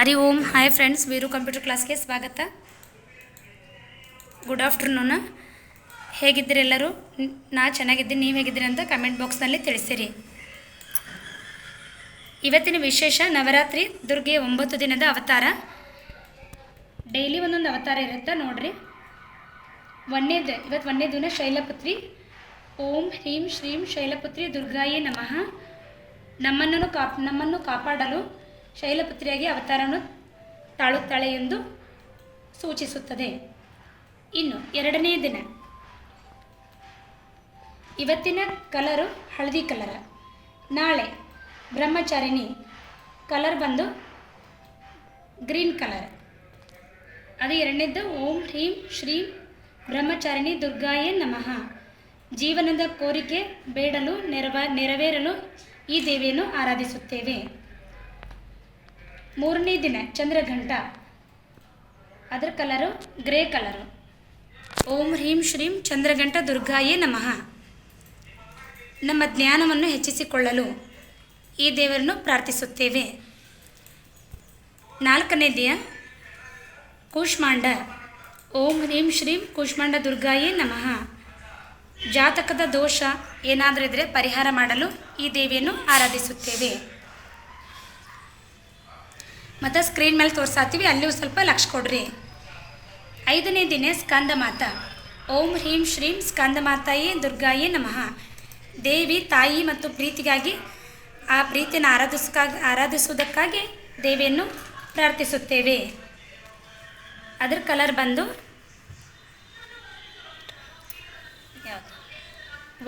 Hari Om. Hi friends Veeru computer ಕ್ಲಾಸ್ಗೆ ಸ್ವಾಗತ. Good afternoon ಹೇಗಿದ್ದೀರಿ ಎಲ್ಲರೂ? ನ್- ಚೆನ್ನಾಗಿದ್ದೀನಿ, ನೀವು ಹೇಗಿದ್ದೀರಿ ಅಂತ ಕಮೆಂಟ್ ಬಾಕ್ಸ್ನಲ್ಲಿ ತಿಳಿಸಿರಿ ಇವತ್ತಿನ ವಿಶೇಷ ನವರಾತ್ರಿ ದುರ್ಗೆ ಒಂಬತ್ತು ದಿನದ ಅವತಾರ. ಡೈಲಿ ಒಂದೊಂದು ಅವತಾರ ಇರುತ್ತೆ ನೋಡ್ರಿ. ಒಂದೇದು ಇವತ್ತು ಒಂದೇ ದಿನ ಶೈಲಪುತ್ರಿ. ಓಂ ಹ್ರೀಂ ಶ್ರೀಂ ಶೈಲಪುತ್ರಿ ದುರ್ಗಾಯೇ ನಮಃ. ನಮ್ಮನ್ನು ಕಾಪ್, ನಮ್ಮನ್ನು ಕಾಪಾಡಲು ಶೈಲಪುತ್ರಿಯಾಗಿ ಅವತಾರವನ್ನು ತಾಳುತ್ತಾಳೆ ಎಂದು ಸೂಚಿಸುತ್ತದೆ. ಇನ್ನು ಎರಡನೇ ದಿನ. ಇವತ್ತಿನ ಕಲರು ಹಳದಿ ಕಲರ. ನಾಳೆ ಬ್ರಹ್ಮಚಾರಿಣಿ ಕಲರ್ ಬಂದು ಗ್ರೀನ್ ಕಲರ್. ಅದು ಎರಡನೇದ್ದು, ಓಂ ಹ್ರೀಂ ಶ್ರೀ ಬ್ರಹ್ಮಚಾರಿಣಿ ದುರ್ಗಾಯೇ ನಮಃ. ಜೀವನದ ಕೋರಿಕೆ ಬೇಡಲು ನೆರವ ನೆರವೇರಲು ಈ ದೇವಿಯನ್ನು ಆರಾಧಿಸುತ್ತೇವೆ. ಮೂರನೇ ದಿನ, ಚಂದ್ರಘಂಟ. ಅದರ ಕಲರು ಗ್ರೇ ಕಲರು. ಓಂ ಹ್ರೀಂ ಶ್ರೀಂ ಚಂದ್ರಘಂಟ ದುರ್ಗಾಯೇ ನಮಃ. ನಮ್ಮ ಜ್ಞಾನವನ್ನು ಹೆಚ್ಚಿಸಿಕೊಳ್ಳಲು ಈ ದೇವರನ್ನು ಪ್ರಾರ್ಥಿಸುತ್ತೇವೆ. ನಾಲ್ಕನೇ ದಿನ, ಕೂಷ್ಮಾಂಡ. ಓಂ ಹ್ರೀಂ ಶ್ರೀಂ ಕೂಷ್ಮಾಂಡ ದುರ್ಗಾಯೇ ನಮಃ. ಜಾತಕದ ದೋಷ ಏನಾದರೂ ಇದ್ದರೆ ಪರಿಹಾರ ಮಾಡಲು ಈ ದೇವಿಯನ್ನು ಆರಾಧಿಸುತ್ತೇವೆ. ಮತ್ತು ಸ್ಕ್ರೀನ್ ಮೇಲೆ ತೋರಿಸಾತೀವಿ ಅಲ್ಲಿಯೂ ಸ್ವಲ್ಪ ಲಕ್ಷ ಕೊಡ್ರಿ. ಐದನೇ ದಿನ ಸ್ಕಂದ ಮಾತ. ಓಂ ಹ್ರೀಂ ಶ್ರೀಂ ಸ್ಕಂದ ಮಾತಾಯೇ ದುರ್ಗಾಯೇ ನಮಃ. ದೇವಿ ತಾಯಿ ಮತ್ತು ಪ್ರೀತಿಗಾಗಿ ಆ ಪ್ರೀತಿಯನ್ನು ಆರಾಧಿಸ್ಕಾಗಿ ಆರಾಧಿಸುವುದಕ್ಕಾಗಿ ದೇವಿಯನ್ನು ಪ್ರಾರ್ಥಿಸುತ್ತೇವೆ. ಅದರ ಕಲರ್ ಬಂದು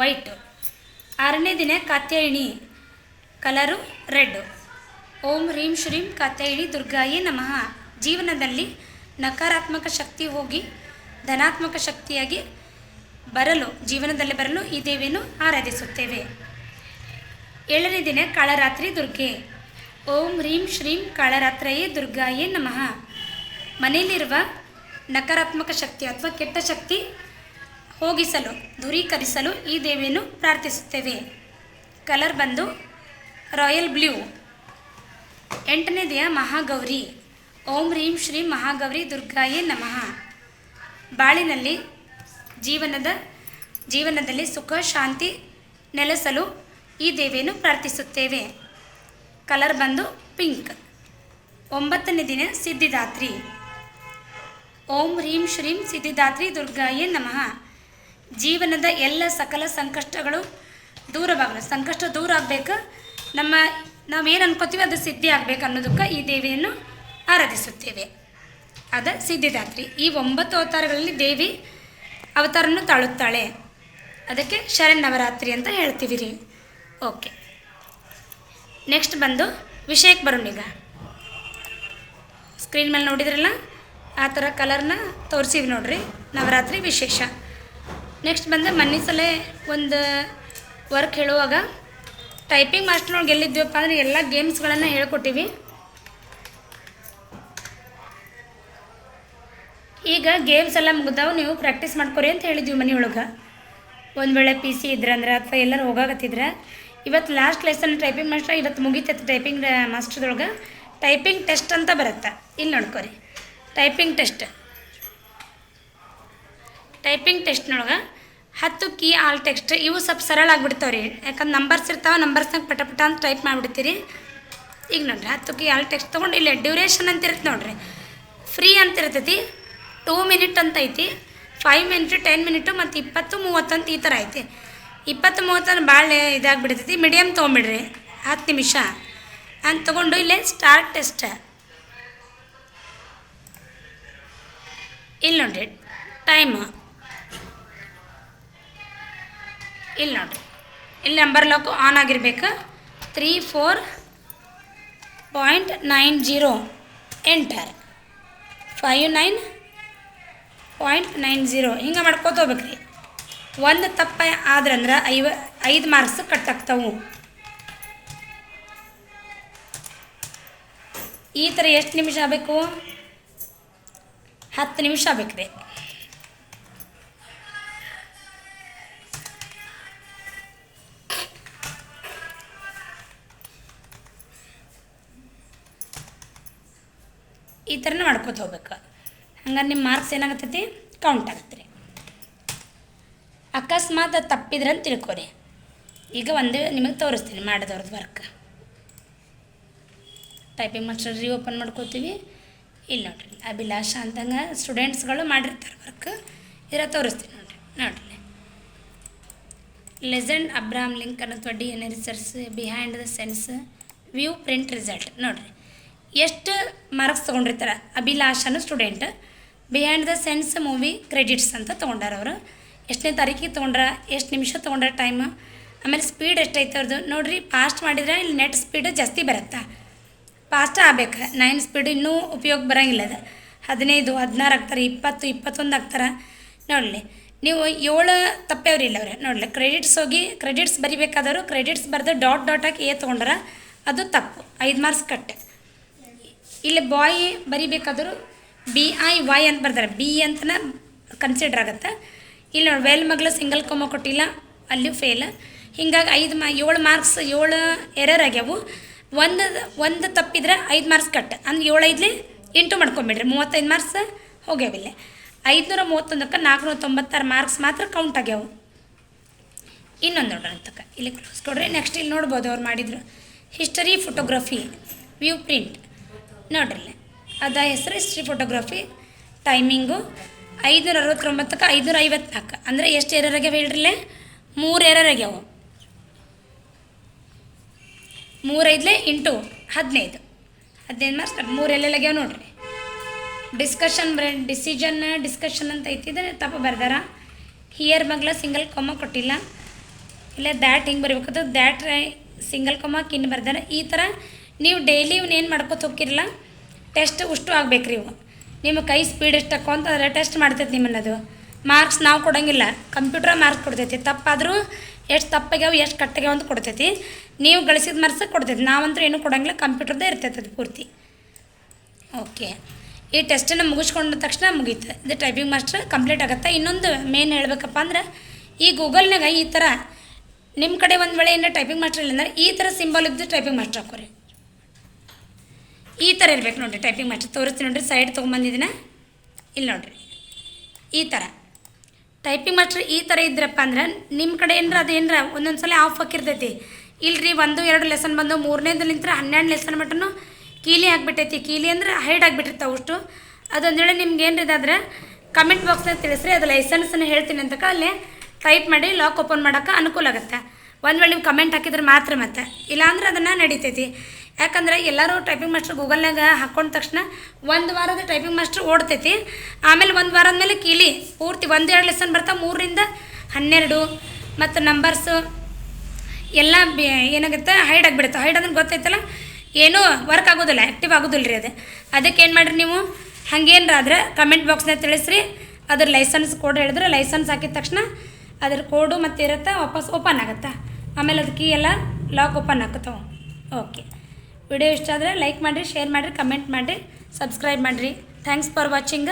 ವೈಟು ಆರನೇ ದಿನ ಕಾತ್ಯಾಯಿಣಿ ಕಲರು ರೆಡ್ ಓಂ ಹ್ರೀಂ ಶ್ರೀಂ ಕಥೇಳಿ ದುರ್ಗಾಯೇ ನಮಃ. ಜೀವನದಲ್ಲಿ ನಕಾರಾತ್ಮಕ ಶಕ್ತಿ ಹೋಗಿ ಧನಾತ್ಮಕ ಶಕ್ತಿಯಾಗಿ ಬರಲು, ಜೀವನದಲ್ಲಿ ಬರಲು ಈ ದೇವಿಯನ್ನು ಆರಾಧಿಸುತ್ತೇವೆ. ಏಳನೇ ದಿನ ಕಾಳರಾತ್ರಿ ದುರ್ಗೆ. ಓಂ ಹ್ರೀಂ ಶ್ರೀಂ ಕಾಳರಾತ್ರಯೇ ದುರ್ಗಾಯೇ ನಮಃ. ಮನೆಯಲ್ಲಿರುವ ನಕಾರಾತ್ಮಕ ಶಕ್ತಿ ಅಥವಾ ಕೆಟ್ಟ ಶಕ್ತಿ ಹೋಗಿಸಲು, ದೂರೀಕರಿಸಲು ಈ ದೇವಿಯನ್ನು ಪ್ರಾರ್ಥಿಸುತ್ತೇವೆ. ಕಲರ್ ಬಂದು ರಾಯಲ್ ಬ್ಲೂ. ಎಂಟನೇದೆಯ ಮಹಾಗೌರಿ. ಓಂ ಹ್ರೀಂ ಶ್ರೀ ಮಹಾಗೌರಿ ದುರ್ಗಾಯೇ ನಮಃ. ಬಾಳಿನಲ್ಲಿ ಜೀವನದ, ಜೀವನದಲ್ಲಿ ಸುಖ, ಶಾಂತಿ ನೆಲೆಸಲು ಈ ದೇವಿಯನ್ನು ಪ್ರಾರ್ಥಿಸುತ್ತೇವೆ. ಕಲರ್ ಬಂದು ಪಿಂಕ್. ಒಂಬತ್ತನೇ ದಿನ ಸಿದ್ಧಿದಾತ್ರಿ. ಓಂ ಹ್ರೀಂ ಶ್ರೀಂ ಸಿದ್ಧಿದಾತ್ರಿ ದುರ್ಗಾಯೇ ನಮಃ. ಜೀವನದ ಎಲ್ಲ ಸಕಲ ಸಂಕಷ್ಟಗಳು ದೂರವಾಗಲು, ಸಂಕಷ್ಟ ದೂರ ಆಗಬೇಕು. ನಮ್ಮ ನಾವೇನು ಅನ್ಕೋತೀವಿ ಅದು ಸಿದ್ಧಿ ಆಗಬೇಕು ಅನ್ನೋದಕ್ಕೆ ಈ ದೇವಿಯನ್ನು ಆರಾಧಿಸುತ್ತೇವೆ. ಅದ ಸಿದ್ಧಿದಾತ್ರಿ. ಈ ಒಂಬತ್ತು ಅವತಾರಗಳಲ್ಲಿ ದೇವಿ ಅವತಾರನ್ನು ತಾಳುತ್ತಾಳೆ. ಅದಕ್ಕೆ ಶರನ್ನವರಾತ್ರಿ ಅಂತ ಹೇಳ್ತೀವಿ ರೀ ಓಕೆ. ನೆಕ್ಸ್ಟ್ ಬಂದು ವಿಷಯಕ್ಕೆ ಬರೋಣ ಈಗ. ಸ್ಕ್ರೀನ್ ಮೇಲೆ ನೋಡಿದ್ರಲ್ಲ, ಆ ಥರ ಕಲರ್ನ ತೋರಿಸಿವಿ ನೋಡ್ರಿ. ನವರಾತ್ರಿ ವಿಶೇಷ. ನೆಕ್ಸ್ಟ್ ಬಂದು ಮನೆ ಸಲ ಒಂದು ವರ್ಕ್ ಹೇಳುವಾಗ ಟೈಪಿಂಗ್ ಮಾಸ್ಟರ್ನೊಳಗೆ ಗೆಲ್ಲಿದ್ದೀವಪ್ಪ ಅಂದರೆ ಎಲ್ಲ ಗೇಮ್ಸ್ಗಳನ್ನು ಹೇಳ್ಕೊಟ್ಟಿವಿ. ಈಗ ಗೇಮ್ಸ್ ಎಲ್ಲ ಮುಗ್ದಾವು, ನೀವು ಪ್ರಾಕ್ಟೀಸ್ ಮಾಡ್ಕೊರಿ ಅಂತ ಹೇಳಿದ್ವಿ ಮನೆಯೊಳಗೆ. ಒಂದು ವೇಳೆ ಪಿ ಸಿ ಇದ್ರಂದ್ರೆ ಅಥವಾ ಎಲ್ಲರೂ ಹೋಗಾಕತ್ತಿದ್ರೆ. ಇವತ್ತು ಲಾಸ್ಟ್ ಲೆಸನ್ ಟೈಪಿಂಗ್ ಮಾಸ್ಟರ್ ಇವತ್ತು ಮುಗೀತೈತೆ ಟೈಪಿಂಗ್ ಮಾಸ್ಟರ್ದೊಳಗೆ ಟೈಪಿಂಗ್ ಟೆಸ್ಟ್ ಅಂತ ಬರುತ್ತೆ. ಇಲ್ಲಿ ನೋಡ್ಕೊರಿ. ಟೈಪಿಂಗ್ ಟೆಸ್ಟ್ ಟೈಪಿಂಗ್ ಟೆಸ್ಟ್ನೊಳಗೆ ಹತ್ತು ಕೀ ಆಲ್ ಟೆಕ್ಸ್ಟ್ ಇವು ಸ್ವಲ್ಪ ಸರಳ ಆಗಿಬಿಡ್ತಾವ್ರಿ. ಯಾಕಂದ್ರೆ ನಂಬರ್ಸ್ ಇರ್ತಾವೆ ನಂಬರ್ಸ್ನಾಗ ಪಟ ಪಟ ಅಂತ ಟೈಪ್ ಮಾಡಿಬಿಡ್ತೀರಿ. ಈಗ ನೋಡ್ರಿ, ಹತ್ತು ಕೀ ಆಲ್ ಟೆಕ್ಸ್ಟ್ ತೊಗೊಂಡು ಇಲ್ಲೇ ಡ್ಯೂರೇಷನ್ ಅಂತ ಇರುತ್ತೆ ನೋಡ್ರಿ. ಫ್ರೀ ಅಂತ ಇರ್ತೈತಿ ಟೂ ಮಿನಿಟ್ ಅಂತ ಐತಿ ಫೈವ್ ಮಿನಿಟ್ ಟೆನ್ ಮಿನಿಟು ಮತ್ತು ಇಪ್ಪತ್ತು ಅಂತ ಈ ಥರ ಐತಿ. ಇಪ್ಪತ್ತು ಮೂವತ್ತು ಭಾಳ ಇದಾಗ್ಬಿಡ್ತೈತಿ ಮೀಡಿಯಮ್ ತೊಗೊಂಬಿಡ್ರಿ, ಹತ್ತು ನಿಮಿಷ. ಅಂತ ತೊಗೊಂಡು ಇಲ್ಲೇ ಸ್ಟಾರ್ಟ್ ಟೆಸ್ಟ್ ಇಲ್ಲಿ ನೋಡ್ರಿ ಟೈಮ್ ಇಲ್ಲಿ ನೋಡಿರಿ. ಇಲ್ಲಿ ನಂಬರ್ ಲಾಕು ಆನ್ ಆಗಿರ್ಬೇಕು. Three four point nine zero enter five nine point nine zero ಹಿಂಗೆ ಮಾಡ್ಕೋತ ಹೋಗ್ಬೇಕ್ರಿ. ಒಂದು ತಪ್ಪ ಆದ್ರಂದ್ರೆ ಐವ, ಐದು ಮಾರ್ಕ್ಸ್ ಕಟ್ ಆಗ್ತಾವು ಈ ಥರ ಎಷ್ಟು ನಿಮಿಷ ಆಗಬೇಕು? ಹತ್ತು ನಿಮಿಷ ಆಗ್ಬೇಕ್ರಿ. ಈ ಥರನೇ ಮಾಡ್ಕೊತ ಹೋಗ್ಬೇಕು. ಹಂಗಾರೆ ನಿಮ್ಮ ಮಾರ್ಕ್ಸ್ ಏನಾಗತ್ತೈತಿ? ಕೌಂಟ್ ಆಗತ್ತೆ ರೀ ಅಕಸ್ಮಾತ್ ಅದು ತಪ್ಪಿದ್ರೆ ಅಂತ ತಿಳ್ಕೊರಿ. ಈಗ ಒಂದೇ ನಿಮಗೆ ತೋರಿಸ್ತೀನಿ ಮಾಡಿದವ್ರದ್ದು ವರ್ಕ್ ಟೈಪಿಂಗ್ ಮಾಸ್ಟರ್ ರೀ ಓಪನ್ ಮಾಡ್ಕೋತೀವಿ. ಇಲ್ಲಿ ನೋಡ್ರಿ. ಅಭಿಲಾಷ ಅಂತಂಗೆ ಸ್ಟೂಡೆಂಟ್ಸ್ಗಳು ಮಾಡಿರ್ತಾರೆ ವರ್ಕ್ ಇರ ತೋರಿಸ್ತೀನಿ ನೋಡ್ರಿ. ನೋಡ್ರಿ. ಲೆಜೆಂಡ್ ಅಬ್ರಾಮ್ ಲಿಂಕನ್ ಅಥವಾ D N research behind the scenes view print result ನೋಡ್ರಿ. ಎಷ್ಟು ಮಾರ್ಕ್ಸ್ ತೊಗೊಂಡಿರ್ತಾರೆ? ಅಭಿಲಾಷನು student behind the scenes movie credits ಅಂತ ತೊಗೊಂಡಾರ ಅವರು. ಎಷ್ಟನೇ ತಾರೀಕಿಗೆ ತೊಗೊಂಡ್ರ, ಎಷ್ಟು ನಿಮಿಷ ತೊಗೊಂಡ್ರ ಟೈಮ್ ಆಮೇಲೆ ಸ್ಪೀಡ್ ಎಷ್ಟೈತೆ ಅವ್ರದ್ದು ನೋಡಿರಿ ಫಾಸ್ಟ್ ಮಾಡಿದ್ರೆ ಇಲ್ಲಿ ನೆಟ್ ಸ್ಪೀಡ್ ಜಾಸ್ತಿ ಬರುತ್ತೆ? ಫಾಸ್ಟ್ ಆಗ್ಬೇಕು. ನೈನ್ ಸ್ಪೀಡ್ ಇನ್ನೂ ಉಪಯೋಗ ಬರೋಂಗಿಲ್ಲ ಅದು. ಹದಿನೈದು, ಹದಿನಾರು ಆಗ್ತಾರೆ, ಇಪ್ಪತ್ತು, ಇಪ್ಪತ್ತೊಂದು ಆಗ್ತಾರೆ. ನೋಡಲಿ, ನೀವು ಏಳು ತಪ್ಪೇವ್ರಿ ಇಲ್ಲ ಅವ್ರೆ. ನೋಡಲಿ ಕ್ರೆಡಿಟ್ಸ್ ಹೋಗಿ ಕ್ರೆಡಿಟ್ಸ್ ಬರಿಬೇಕಾದವರು ಕ್ರೆಡಿಟ್ಸ್ ಬರೆದು ಡಾಟ್ ಡಾಟ್ ಹಾಕಿ ಏ ತೊಗೊಂಡ್ರೆ ಅದು ತಪ್ಪು. ಐದು ಮಾರ್ಕ್ಸ್ ಕಟ್. ಇಲ್ಲಿ ಬಾಯ್ ಬರಿಬೇಕಾದರೂ ಬಿ ಐ ವೈ ಅಂತ ಬರ್ತಾರೆ. ಬಿ ಅಂತನ ಕನ್ಸಿಡರ್ ಆಗುತ್ತೆ. ಇಲ್ಲಿ ನೋಡಿ ವೆಲ್ ಮಗಳು ಸಿಂಗಲ್ ಕೊಮ್ಮ ಕೊಟ್ಟಿಲ್ಲ ಅಲ್ಲಿಯೂ ಫೇಲ್ ಹಿಂಗಾಗಿ ಐದು ಮಾ, ಏಳು ಮಾರ್ಕ್ಸ್ ಏಳು ಎರರ್ ಆಗ್ಯಾವು. ಒಂದು ಒಂದು ತಪ್ಪಿದ್ರೆ ಐದು ಮಾರ್ಕ್ಸ್ ಕಟ್ ಅಂದ್ರೆ ಏಳು ಐದಲಿ ಇಂಟು ಮಾಡ್ಕೊಂಬಿಡ್ರಿ. ಮೂವತ್ತೈದು ಮಾರ್ಕ್ಸ್ ಹೋಗ್ಯಾವಿಲ್ಲ ಐದುನೂರ ಮೂವತ್ತೊಂದಕ್ಕೆ ನಾಲ್ಕುನೂರ ತೊಂಬತ್ತಾರು ಮಾರ್ಕ್ಸ್ ಮಾತ್ರ ಕೌಂಟ್ ಆಗ್ಯಾವು. ಇನ್ನೊಂದು ನೋಡೋಣ ಅಂತಕ್ಕ. ಇಲ್ಲಿ ಕ್ಲೋಸ್ ಕೊಡ್ರಿ. ನೆಕ್ಸ್ಟ್ ಇಲ್ಲಿ ನೋಡ್ಬೋದು ಅವ್ರು ಮಾಡಿದ್ರು. ಹಿಸ್ಟರಿ ಫೋಟೋಗ್ರಫಿ ವ್ಯೂ ಪ್ರಿಂಟ್ ನೋಡ್ರಿ. ಅದ ಹೆಸರು ಹಿಸ್ಟ್ರಿ ಫೋಟೋಗ್ರಫಿ ಟೈಮಿಂಗು ಐದುನೂರ ಅರವತ್ತೊಂಬತ್ತಕ್ಕೆ ಐದುನೂರ ಐವತ್ನಾಲ್ಕು ಅಂದರೆ ಎಷ್ಟು ಎರರ್ ಆಗ್ಯಾವ ಹೇಳ್ರಿ ಮೂರು ಎರರ್ ಆಗ್ಯಾವ. ಮೂರೈದ್ಲೆ ಇಂಟು ಹದಿನೈದು. ಹದಿನೈದು ಮಾರ್ಕ್ಸ್ ಮೂರು ಎಲ್ಲೆಲ್ಲ ಆಗ್ಯಾವ ನೋಡ್ರಿ? ಡಿಸ್ಕಷನ್ ಬ್ರೆ ಡಿಸಿಷನ್ ಡಿಸ್ಕಷನ್ ಅಂತ ಐತಿದ್ರೆ ತಪ್ಪು ಬರ್ದಾರ. ಹಿಯರ್ ಮಗ್ಲ ಸಿಂಗಲ್ ಕೊಮ್ಮ ಕೊಟ್ಟಿಲ್ಲ. ಇಲ್ಲ ದ್ಯಾಟ್ ಹಿಂಗೆ ಬರಬೇಕದು ದ್ಯಾಟ್ ಸಿಂಗಲ್ ಕೊಮ್ಮ ಕಿನ್ ಬರ್ದಾರ. ಈ ಥರ ನೀವು ಡೈಲಿ ಇವನ್ನೇನು ಮಾಡ್ಕೊತ ಹೋಗಿರಲ್ಲ ಟೆಸ್ಟ್ ಉಷ್ಟು ಆಗ್ಬೇಕ್ರಿ ಇವು. ನಿಮ್ಮ ಕೈ ಸ್ಪೀಡ್ ಎಷ್ಟು ಅದರ ಟೆಸ್ಟ್ ಮಾಡ್ತೈತೆ ನಿಮ್ಮನ್ನದು ಮಾರ್ಕ್ಸ್ ನಾವು ಕೊಡೋಂಗಿಲ್ಲ ಕಂಪ್ಯೂಟ್ರ ಮಾರ್ಕ್ಸ್ ಕೊಡ್ತೈತಿ. ತಪ್ಪಾದರೂ ಎಷ್ಟು ತಪ್ಪಾಗ್ಯಾವ, ಎಷ್ಟು ಕಟ್ಟಾಗ್ಯಾವ ಅಂತ ಕೊಡ್ತೈತಿ. ನೀವು ಗಳಿಸಿದ ಮಾರ್ಕ್ಸ್ ಕೊಡ್ತೈತಿ. ನಾವಂತೂ ಏನು ಕೊಡೋಂಗಿಲ್ಲ ಕಂಪ್ಯೂಟರ್ದೇ ಇರ್ತೈತೆ ಅದು ಪೂರ್ತಿ. ಓಕೆ ಈ ಟೆಸ್ಟನ್ನು ಮುಗಿಸ್ಕೊಂಡ ತಕ್ಷಣ ಮುಗೀತು. ಇದು ಟೈಪಿಂಗ್ ಮಾಸ್ಟರ್ ಕಂಪ್ಲೀಟ್ ಆಗುತ್ತೆ? ಇನ್ನೊಂದು ಮೇನ್ ಹೇಳ್ಬೇಕಪ್ಪ ಅಂದ್ರೆ, ಈ ಗೂಗಲ್ನಾಗ ಈ ಥರ ನಿಮ್ಮ ಕಡೆ ಒಂದು ವೇಳೆ ಏನೋ ಟೈಪಿಂಗ್ ಮಾಸ್ಟರ್ ಇಲ್ಲ ಅಂದ್ರೆ ಈ ಥರ ಸಿಂಬಲ್ ಇದ್ದು ಟೈಪಿಂಗ್ ಮಾಸ್ಟರ್ ಹಾಕೋರಿ. ಈ ಥರ ಇರ್ಬೇಕು ನೋಡಿರಿ ಟೈಪಿಂಗ್ ಮಾಸ್ಟರ್ ತೋರಿಸ್ತೀನಿ ನೋಡಿರಿ ಸೈಡ್ ತೊಗೊಂಬಂದಿದ್ದೀನ ಇಲ್ಲಿ ನೋಡಿರಿ. ಈ ಥರ ಟೈಪಿಂಗ್ ಮಾಸ್ಟರ್ ಈ ಥರ ಇದ್ರಪ್ಪ ಅಂದ್ರೆ ನಿಮ್ಮ ಕಡೆ ಏನರ ಅದು ಏನರ ಒಂದೊಂದು ಸಲ ಆಫ್ ಹಾಕಿರ್ತೈತಿ. ಇಲ್ರಿ, ಒಂದು, ಎರಡು ಲೆಸನ್ ಬಂದು ಮೂರನೇದು ನಿಂತರ ಹನ್ನೆರಡು ಲೆಸನ್ ಮಟ್ಟನು ಕೀಲಿ ಆಗಿಬಿಟ್ಟೈತಿ. ಕೀಲಿ ಅಂದ್ರೆ ಹೈಡ್ ಆಗಿಬಿಟ್ಟಿರ್ತಾವೆ ಅಷ್ಟು. ಅದೊಂದು ವೇಳೆ ನಿಮ್ಗೆ ಏನು ಇದಾದ್ರೆ ಕಮೆಂಟ್ ಬಾಕ್ಸ್ನಾಗ ತಿಳಿಸ್ರಿ, ಅದು ಲೈಸೆನ್ಸನ್ನು ಹೇಳ್ತೀನಿ ಅಂತಕ ಅಲ್ಲಿ ಟೈಪ್ ಮಾಡಿ ಲಾಕ್ ಓಪನ್ ಮಾಡೋಕೆ ಅನುಕೂಲ ಆಗುತ್ತೆ. ಒಂದು ವೇಳೆ ನೀವು ಕಮೆಂಟ್ ಹಾಕಿದ್ರೆ ಮಾತ್ರ ಮತ್ತೆ. ಇಲ್ಲಾಂದ್ರೆ ಅದನ್ನು ನಡೀತೈತಿ. ಯಾಕಂದ್ರೆ ಎಲ್ಲರೂ ಟೈಪಿಂಗ್ ಮಾಸ್ಟರ್ ಗೂಗಲ್ನಾಗ ಹಾಕೊಂಡ ತಕ್ಷಣ ಒಂದು ವಾರದ ಟೈಪಿಂಗ್ ಮಾಸ್ಟರ್ ಓಡ್ತೈತಿ. ಆಮೇಲೆ ಒಂದು ವಾರದ ಮೇಲೆ ಕೀಲಿ ಪೂರ್ತಿ ಒಂದು ಎರಡು ಲೆಸನ್ ಬರ್ತಾವೆ ಮೂರರಿಂದ ಹನ್ನೆರಡು. ಮತ್ತು ನಂಬರ್ಸು ಎಲ್ಲ ಏನಾಗುತ್ತೆ ಹೈಡ್ ಆಗಿಬಿಡುತ್ತೆ. ಹೈಡ್ ಅಂದ್ರೆ ಗೊತ್ತೈತಲ್ಲ? ಏನೂ ವರ್ಕ್ ಆಗೋದಿಲ್ಲ ಆ್ಯಕ್ಟಿವ್ ಆಗೋದಿಲ್ಲ ರೀ ಅದು. ಅದಕ್ಕೆ ಏನು ಮಾಡಿರಿ ನೀವು? ಹಂಗೇನಾರ ಆದ್ರೆ ಕಮೆಂಟ್ ಬಾಕ್ಸ್ನಾಗ ತಿಳಿಸ್ರಿ. ಅದ್ರ ಲೈಸೆನ್ಸ್ ಕೋಡ್ ಹೇಳಿದ್ರೆ ಲೈಸೆನ್ಸ್ ಹಾಕಿದ ತಕ್ಷಣ ಅದ್ರ ಕೋಡು ಮತ್ತು ಇರುತ್ತೆ ವಾಪಸ್ ಓಪನ್ ಆಗುತ್ತೆ? ಆಮೇಲೆ ಅದಕ್ಕೆ ಎಲ್ಲ ಲಾಕ್ ಓಪನ್ ಆಗುತ್ತೆ ಓಕೆ ವಿಡಿಯೋ ಇಷ್ಟ ಆದರೆ ಲೈಕ್ ಮಾಡಿರಿ ಶೇರ್ ಮಾಡಿರಿ ಕಮೆಂಟ್ ಮಾಡಿರಿ ಸಬ್ಸ್ಕ್ರೈಬ್ ಮಾಡಿರಿ. Thanks for watching